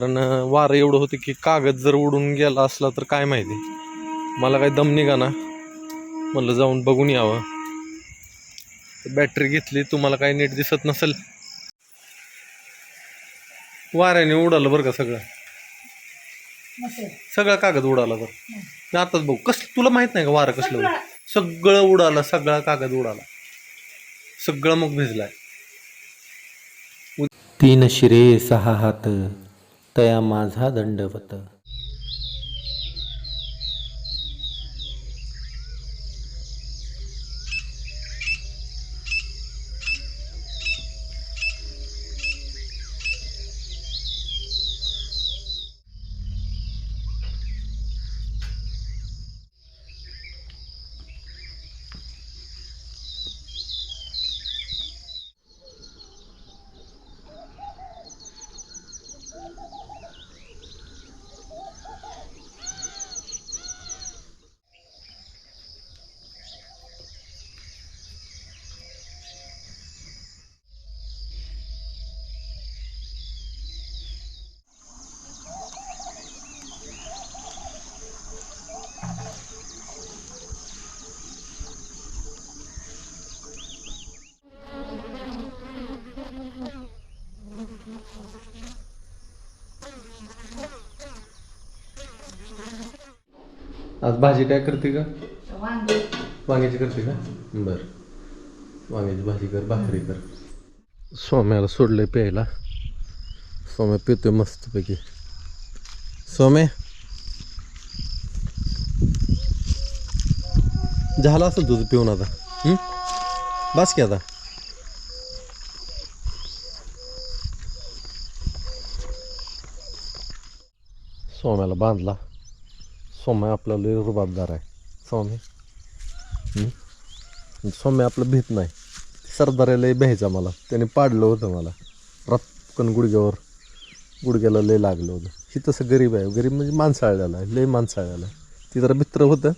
कारण वारं एवढं होतं की कागद जर उडून गेला असला तर काय माहिती. मला काही दम निघा ना. म्हणलं जाऊन बघून यावं. बॅटरी घेतली तुम्हाला काही नीट दिसत नसेल. वाऱ्याने उडालं बरं का सगळं? सगळा कागद उडाला बरं. आताच बघू. कस तुला माहीत नाही का वारं कसलं सगळं उडालं सगळा कागद उडाला. सगळं मग भिजलाय. तीन शिरे सहा हात. तया माझा दंडवत आज भाजी काय करते का? वांगे. वांग्याची करते का? बर. वांग्याची भाजी कर भाकरी कर. सोम्याला सोडलंय प्यायला. सोम्या पितोय मस्तपैकी. सोमे झालं असेल तुझं पिऊन आता? बस की आता. सोम्याला बांधला. सोम्या आपला लय रुबाबदार आहे स्वामी सोम्या आपलं भीत नाही सरदाराला लय भ्यायचा मला त्याने पाडलं होतं मला रत्कन गुडघ्यावर गुडघ्याला लय लागलं होतं ही तसं गरीब आहे गरीब म्हणजे माणसाळ्याला आहे लय माणसाळ्याला आहे ती जरा मित्र होतं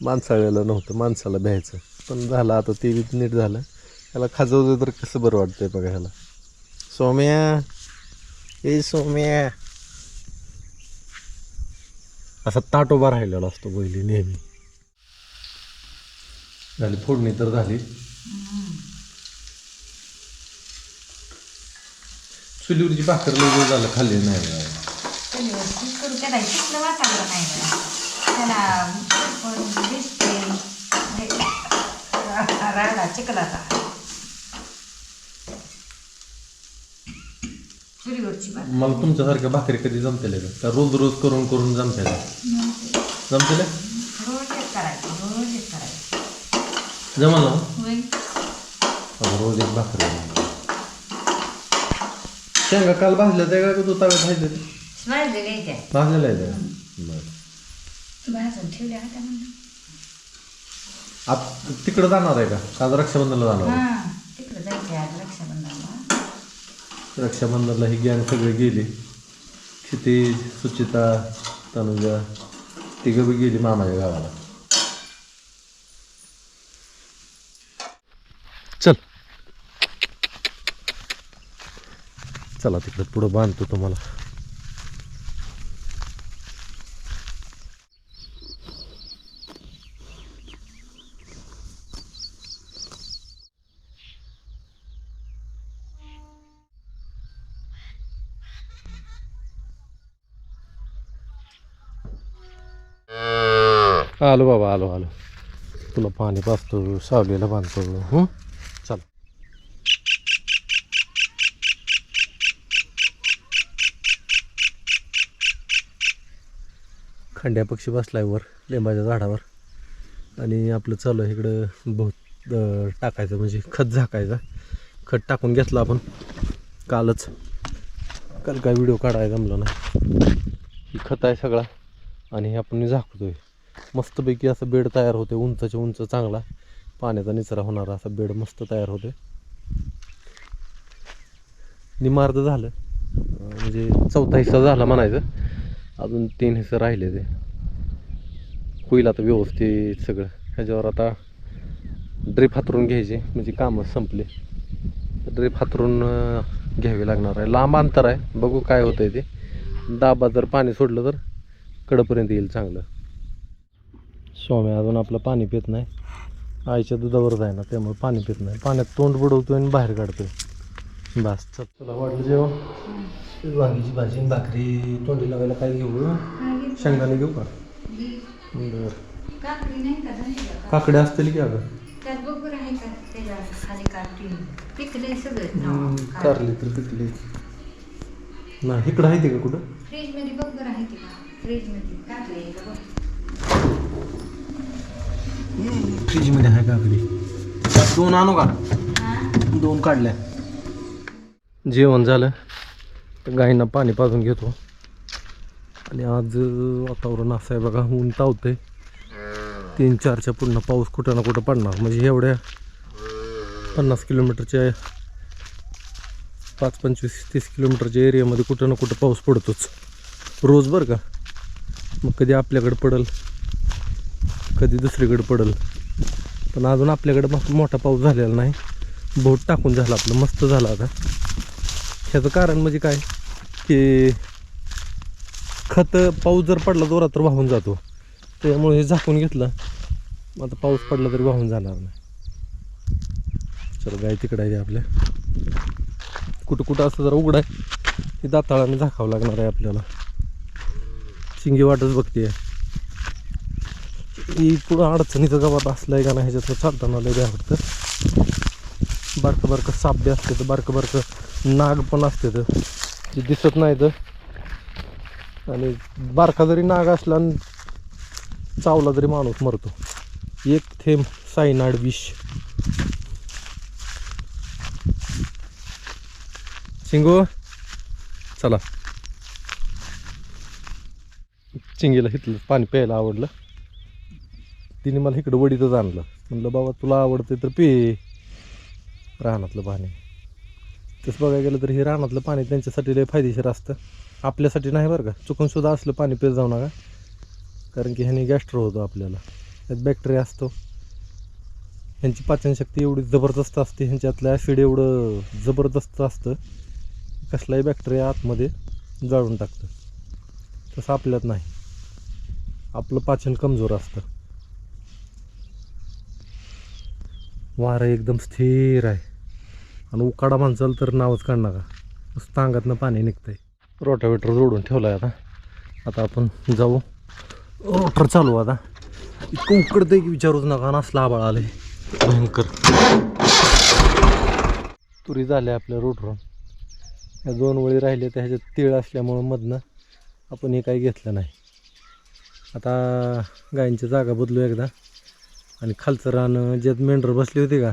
माणसाळ्याला नव्हतं माणसाला भ्यायचं पण झालं आता ते बी नीट झालं ह्याला खाजवलं तर कसं बरं वाटतंय बघा ह्याला सोम्या ए सोम्या असा ताट उभा राहिलेला असतो बैली नेहमी. झाली फोडणी तर झाली. चुलीवरची भाकर लय वेळ झालं खाल्ली नाही. त्याला राहिला चिखलाचा. चुलीवरची भात मला तुमच्यासारख्या भाकरी कधी जमतेले का? का रोज रोज करून करून जमतेले जमतेले रोज एक करायचं रोज एक करायचं. जमा ना. होय. रोज एक भाकरी. शेंगा काल भाजल्या त्या का तू तव्यात भाजले स्माइल घ्यायच्या भाजलेल्या आहे त्या बरं. भाजून ठेवल्या होत्या म्हणून? आप तिकडं जाणार आहे का? आज रक्षाबंधनला जाणार आहे? हां तिकडं जायचं आज रक्षाबंधनला हे ही गॅंग गेले गेली. क्षितिज सुचिता तनुजा तिघं बी गेली मामाच्या गावाला. चल. चला तिकडं पुढं बांधतो तुम्हाला. आलो बाबा आलो आलो. तुला पाणी पाजतो सावलीला बांधतो. हं? चल. खंड्या पक्षी बसलाय वर लिंबाच्या झाडावर. आणि आपलं चालू आहे इकडं बहुत टाकायचं म्हणजे खत झाकायचं. खत टाकून घेतलं आपण. कालच. काल काय व्हिडिओ काढायला जमला नाही. खत आहे सगळा. आणि हे आपण झाकतोय. मस्तपैकी असं बेड तयार होते उंचच्या उंच चांगला. पाण्याचा निचरा होणारा असा बेड मस्त तयार होते. निमार्द झालं. म्हणजे चौथा हिस्सा झाला म्हणायचं. अजून तीन हिस्से राहिले ते. होईल आता व्यवस्थित सगळं. ह्याच्यावर आता ड्रीप हातरून घ्यायचे म्हणजे कामं संपले. ड्रीप हातरून घ्यावी लागणार आहे. लांब अंतर आहे. बघू काय होतंय ते. दाबा जर पाणी सोडलं तर कडपर्यंत येईल चांगलं. स्वामी अजून आपलं पाणी पित नाही. आईच्या दुधावरच आहे ना त्यामुळे पाणी पित नाही. पाण्यात तोंड बुडवतोय आणि बाहेर काढतोय. बस चल. तुला वाटलं जेवण? वांगीची भाजी भाकरी तोंडी लावायला काय घेऊ? शेंगदाणे घेऊ का? बरं. काकडी असतील की अगं? कारली तर पिकली. नाही इकडं आहे ते का कुठं? बघ बरं आहे ते. फ्रीजमध्ये आहे काकडी दोन आणू का? हा. दोन काढल्या. जेवण झालं. तर गाईंना पाणी पाजून घेतो. आणि आज वातावरण असं आहे बघा ऊन तावतंय. तीन चारच्या पूर्ण पाऊस कुठं ना कुठं पडणार. म्हणजे एवढ्या पन्नास किलोमीटरच्या पाच पंचवीस तीस किलोमीटरच्या एरियामध्ये कुठं ना कुठं पाऊस पडतोच. रोज बरं का? मग कधी आपल्याकडं पडल कधी दुसरीकडे पडल. पण अजून आपल्याकडे मस्त मोठा पाऊस झालेला नाही. बोट टाकून झालं आपलं मस्त झालं आता. ह्याचं कारण म्हणजे काय? की खत पाऊस जर पडला जोरात तर वाहून जातो. त्यामुळे हे झाकून घेतलं मग आता पाऊस पडला तरी वाहून जाणार नाही. चलो गाय तिकडे आहे आपल्या. कुठं कुठं असं जरा उघडाय आहे. हे दाताळाने झाकावं लागणार आहे आपल्याला. शिंगी वाटच बघते. ही पुढं अडचणीचं जबाब असलं आहे का नाही ह्याच्यात चालताना लय द्या वाटतं बारकं बारकं साप बी असते तर बारकं बारकं नाग पण असते तर ते दिसत नाही तर आणि बारका जरी नाग असला आणि चावला जरी माणूस मरतो एक थेंब सायनाड विष शिंगो चला चिंगीला हिथलं पाणी प्यायला आवडलं तिने मला इकडं वडीतच आणलं. म्हणलं बाबा तुला आवडते तर पे. रानातलं पाणी. तसं बघायला गेलं तर हे रानातलं पाणी त्यांच्यासाठी लय फायदेशीर असतं. आपल्यासाठी नाही बरं का. चुकून सुद्धा असलं पाणी पेर जाऊ नका. कारण की ह्याने गॅस्ट्रो होतो आपल्याला. त्यात बॅक्टेरिया असतो. ह्यांची पाचनशक्ती एवढी जबरदस्त असते. ह्यांच्यातलं ॲसिड एवढं जबरदस्त असतं. कसलाही बॅक्टेरिया आतमध्ये जाळून टाकतं. तसं आपल्यात नाही. आपलं पाचन कमजोर असतं. वारं एकदम स्थिर आहे. आणि उकाडा माणसाल तर नावच काढ नका. नुसतं अंगातनं पाणी निघतंय. रोटावेटर जोडून ठेवलं आहे आता. आता आपण जाऊ. रोटर चालू आता. इतकं उकडतंय की विचारूच नका. ना असला आबाळ आहे भयंकर. तुरी झाल्या आपल्या रोटरून या दोन वळी राहिले तर ह्याच्यात तीळ असल्यामुळं मधनं आपण हे काही घेतलं नाही. आता गायींची जागा बदलू एकदा. आणि खालचं रान ज्यात मेंढर बसली होती का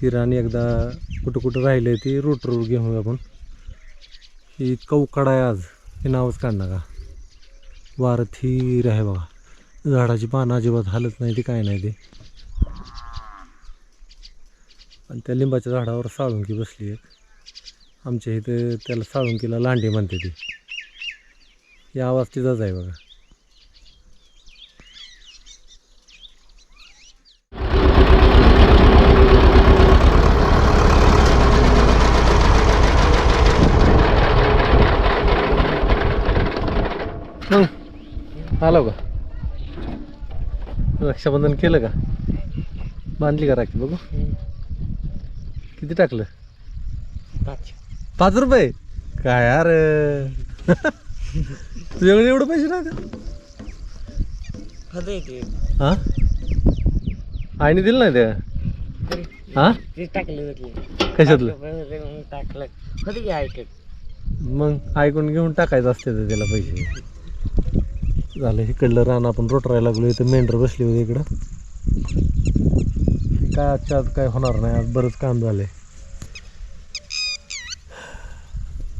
ती रान एकदा कुठं कुठं राहिली ती रोटरवर घेऊन आपण. ही इतकं उकाडा आहे आज हे नावच काढणार का वारं थीर आहे बघा. झाडाची पानं अजिबात हालत नाही ती काय नाही ते. आणि त्या लिंबाच्या झाडावर साळुंकी बसली एक. आमच्या इथं त्याला साळुंकीला लांडी म्हणते ती. या आवाज तिचाच आहे बघा. मग? आलो का? रक्षाबंधन केलं का? बांधली का राखी बघू? किती टाकलं? पाच रुपये? काय यार? तुझ्याकडे एवढं पैसे का हा? आईने दिलं नाही त्या हा? टाकलं कशातलं? टाकलं मग ऐकून घेऊन टाकायचं असते त्याला पैसे. झालं इकडलं रान आपण रोटरायला लागलो इथं मेंढर बसली होती इकडं. काय आजच्या आज काय होणार नाही आज बरंच काम झालंय.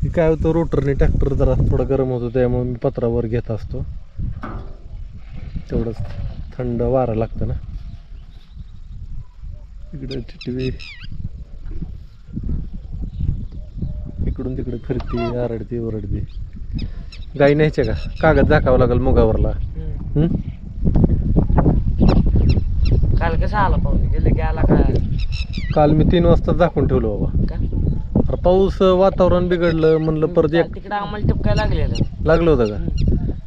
आहे काय होतं रोटरने ट्रॅक्टर जरा थोडं गरम होतं त्यामुळे मी पत्रावर घेत असतो. तेवढंच थंड वारा लागतं ना. इकडं चिटवी इकडून तिकडे फिरते आरडते ओरडते. गाई न्यायच्या का? कागद दाखावं लागेल मुगावरला? काल कसं आला पाहुणे गेलं की आला का काल मी तीन वाजता दाखवून ठेवलो बाबा. का? अरे पाऊस वातावरण बिघडलं म्हणलं परत एक तिकडे आम्हाला टपकाय लागलेलं. लागलं होतं का?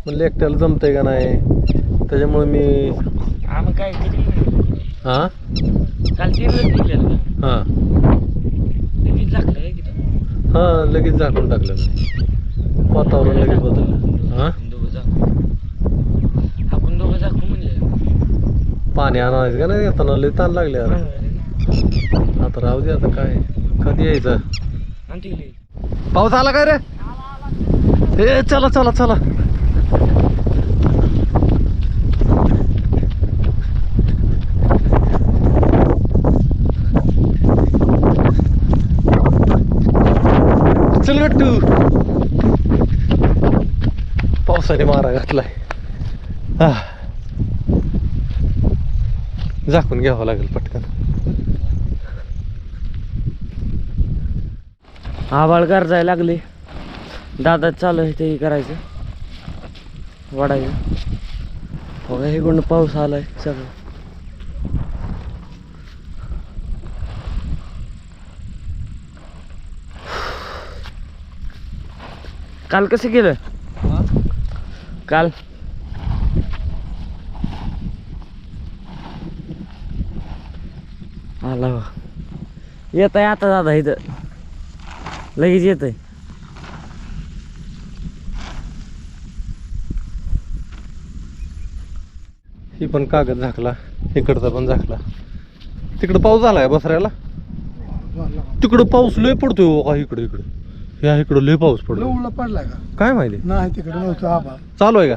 म्हणलं एकट्याला जमतंय का नाही? त्याच्यामुळे मी आम्ही काय किती हां काल हां. लगेच लागलं काय किती हां लगेच झाकून टाकलं मी. वातावरण लगेच बदललं. हां? जाऊ. आपण दोघं जाखू म्हणले पाणी आणायचं का नाही येताना? लय ताण लागले अरे आता राहू दे आता काय. कधी यायचं? पाऊस आला काय रे? ए चला चला चल गट्टू पावसाने मारा घातलाय. हा. झाकून घ्यावं लागेल पटकन. आबाळ गरजायला लागले. दादा चालू आहे ते करायचं. वाढायचं. बघा हे कोण पाऊस आलाय सगळं. काल कसं केलं? काल. आला बा येत आहे आता दादा इथं. लगेच येत आहे ही पण कागद झाकला. इकडचा पण झाकला. तिकडं पाऊस झालाय बसऱ्याला? तिकडं पाऊस लय पडतोय हो. का इकडे इकडे. या इकडं लय पाऊस पडतो लवला पडलाय का? काय माहिती? नाही तिकडे नव्हतं आबा चालू आहे का?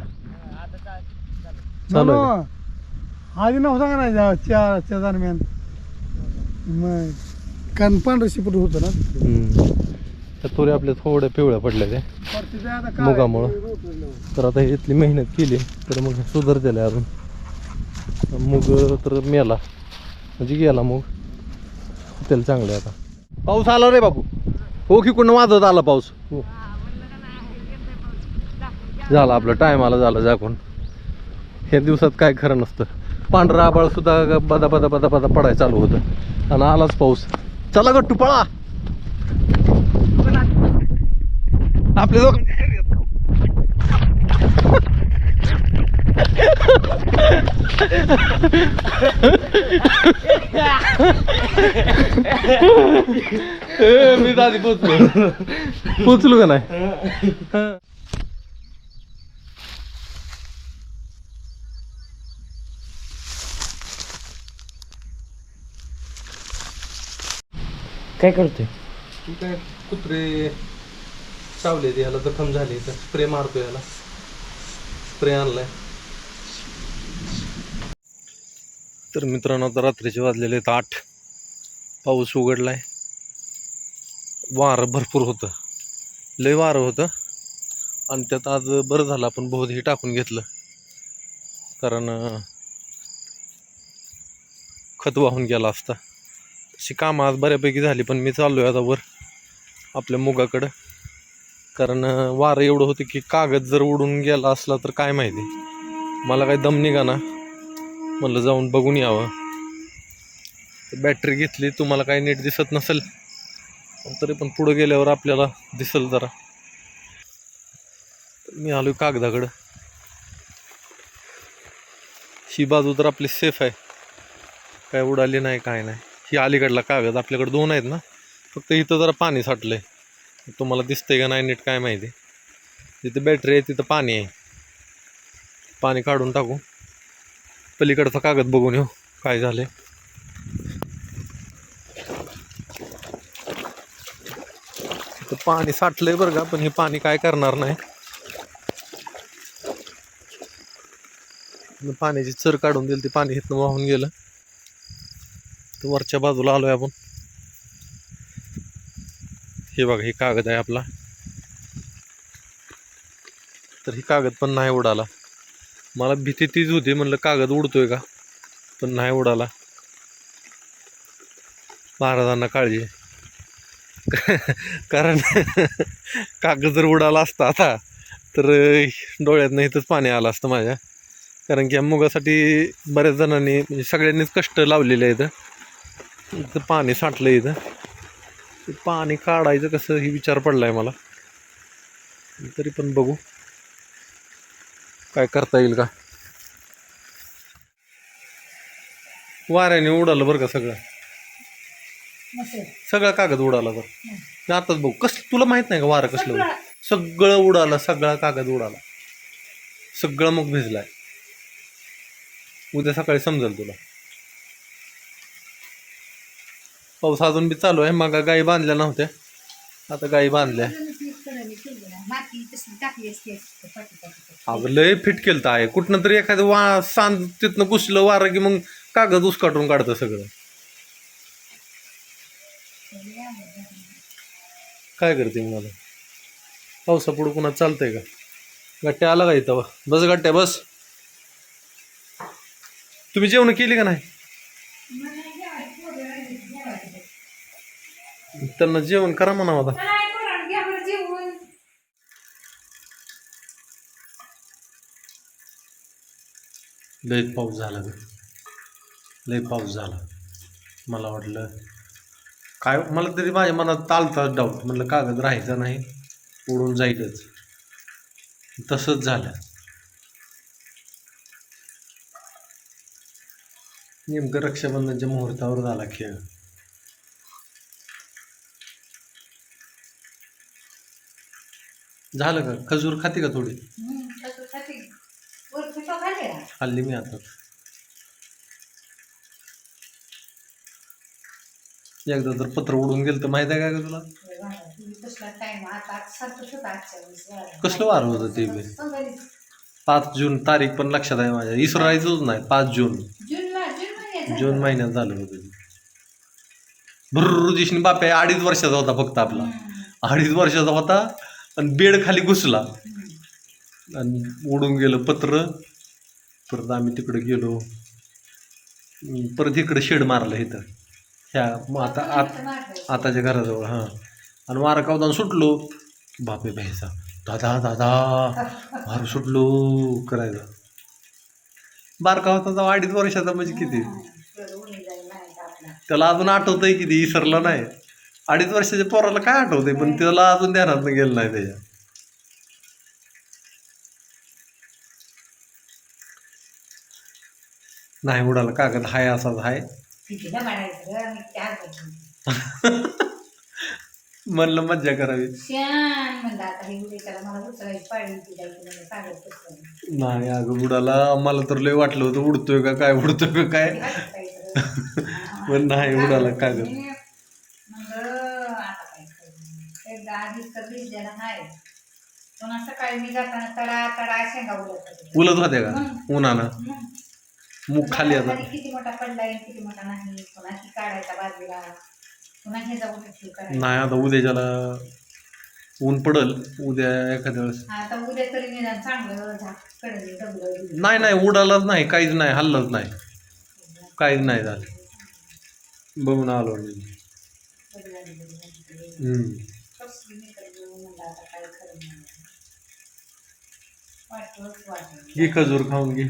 चालू आहे का? आधी नव्हता का नाही जा- चारच्या दरम्यान? मग कारण पांढरं शिपट होतं ना? हम्म. त्या तुऱ्या आपल्या थोड्या पिवळ्या पडल्या आता काय? मुगामुळं. ते रोपलं. तर आता इथली मेहनत केली तर मग सुधारतेला अजून. मग तर मेला. म्हणजे गेला मग. त्याला चांगलं आता. पाऊस आला रे बापू. हो की कोण वाजत आला पाऊस? हो. झाला आपलं टाइम आला झालं जाकून ह्या दिवसात काय खरं नसतं. पांढरा आबाळ सुद्धा बदा बदा बदा बदा पडायला चालू होतं. आणि आलाच पाऊस. चला गट्टू पळा. आपले दोघं ए, मी आधी पोचलो. पोचलो का नाही? काय करतोय? ठीक आहे कुत्रे चावले ते याला जखम झाली तर स्प्रे मारतो याला. स्प्रे आणलाय. तर मित्रांनो आता रात्रीचे वाजलेले आहेत आठ. पाऊस उघडलाय. वारं भरपूर होतं. लय वारं होतं. आणि त्यात आज बरं झालं आपण बहुत हे टाकून घेतलं. कारण खत वाहून गेला असता. तशी कामं आज बऱ्यापैकी झाली पण मी चाललो आहे आता वर आपल्या मुगाकडं. कारण वारं एवढं होतं की कागद जर उडून गेला असला तर काय माहिती. मला काही दम निघा ना म्हटलं जाऊन बघून यावं. बॅटरी घेतली तुम्हाला काही नीट दिसत नसेल. तरी पण पुढं गेल्यावर आपल्याला दिसेल जरा. मी आलो कागदाकडं. ही बाजू तर आपली सेफ आहे. काय उडाली नाही काय नाही. ही अलीकडला कागद आपल्याकडे दोन आहेत ना. फक्त इथं जरा पाणी साठलंय. तुम्हाला दिसतंय का नाही नीट काय माहिती. जिथं बॅटरी आहे तिथं पाणी आहे. पाणी काढून टाकू. पलीकडचा कागद बघून येऊ काय झालंय. पाणी साठलंय बरं का पण हे पाणी काय करणार नाही. पाण्याची चर काढून दिली ते पाणी इथनं वाहून गेलं. तर वरच्या बाजूला आलोय आपण. हे बघा हे कागद आहे आपला. तर ही कागद पण नाही उडाला. मला भीती तीच होती म्हणलं कागद उडतोय का? पण नाही उडाला. महाराजांना काळजी. कारण कागद जर उडाला असता आता तर डोळ्यातनं इथंच पाणी आलं असतं माझ्या. कारण की या मुगासाठी बऱ्याच जणांनी म्हणजे सगळ्यांनीच कष्ट लावलेले आहेत. इथं पाणी साठलं इथं. पाणी काढायचं कसं ही विचार पडला आहे मला. तरी पण बघू. काय करता येईल का? वाऱ्याने उडालं बरं का सगळं? सगळा कागद उडाला मी आताच बघू. कस तुला माहीत नाही का वारं कसलं? सगळं. उडालं? सगळा कागद उडाला. सगळं मग भिजलाय. उद्या सकाळी समजेल तुला. पाऊस अजून बी चालू आहे. मग गाई बांधल्या नव्हत्या. आता गाई बांधल्या. अगं लय फिट केलं आहे. कुठनं तरी एखादं वा सांद तिथनं घुसलं वारं की मग कागद उसकाटून काढतं सगळं. काय करते मग मला पावसा पुढं कुणा चालतंय का? गट्ट्या आला का इथं बस गट्ट्या बस. तुम्ही जेवण केली का नाही? त्यांना जेवण करा म्हणा आता. लय पाऊस झाला लय पाऊस झाला. मला वाटलं काय मला तरी माझ्या मनात चालता डाऊट म्हणलं कागद राहायचा नाही उडून जाईलच. तसंच झालं. नेमकं रक्षाबंधनच्या मुहूर्तावर झाला खेळ. झालं का? खजूर खाते का थोडी? खाल्ले ना खाल्ली मी आता. एकदा जर पत्र उडून गेलं तर माहिती आहे का ग तुला? कसलं वार होतं ते बी? पाच जून तारीख पण लक्षात आहे माझ्या. इसरायचंच नाही पाच जून. जून महिन्यात झालं होतं ते. भुर्र दिशनी बाप्या अडीच वर्षाचा होता फक्त आपला. अडीच वर्षाचा होता आणि बेड खाली घुसला. आणि उडून गेलं पत्र. परत आम्ही तिकडे गेलो. परत इकडे शेड मारलं इथं. ह्या मग आता आत आताच्या घराजवळ हां. आणि वारा कावदान सुटलो. बापे भ्यायचा दादा दादा वार सुटलो करायचा बारका होता तर अडीच वर्षाचा म्हणजे किती? त्याला अजून आठवतंय किती? विसरलं नाही. अडीच वर्षाच्या पोराला काय आठवतंय? पण त्याला अजून ध्यानात गेलं नाही त्याच्या. नाही उडाला कागद हाय असाच हाय. ग. म्हणलं मज्जा करावी होती. नाही अगं उडाला मला तर लय वाटलं होतं उडतोय का काय उडतोय का काय. पण नाही उडाला उलट होत्या. उलत होत्या का उन्हानं मुख खाली आता किती मोठा पडलाय किती मोठा नाही ती काढायचा बाजूला ठेव करायचं? नाही आता उद्याच्याला ऊन पडल उद्या एखाद्या वेळेस. आता उद्या तरी निदान चांगलं झाककडे डबलं नाही नाही उडालाच नाही काहीच नाही हल्लंच नाही. काहीच नाही झालं. बघून आलो मी हम्म. वाटत वाटत घे खजूर खाऊन घे.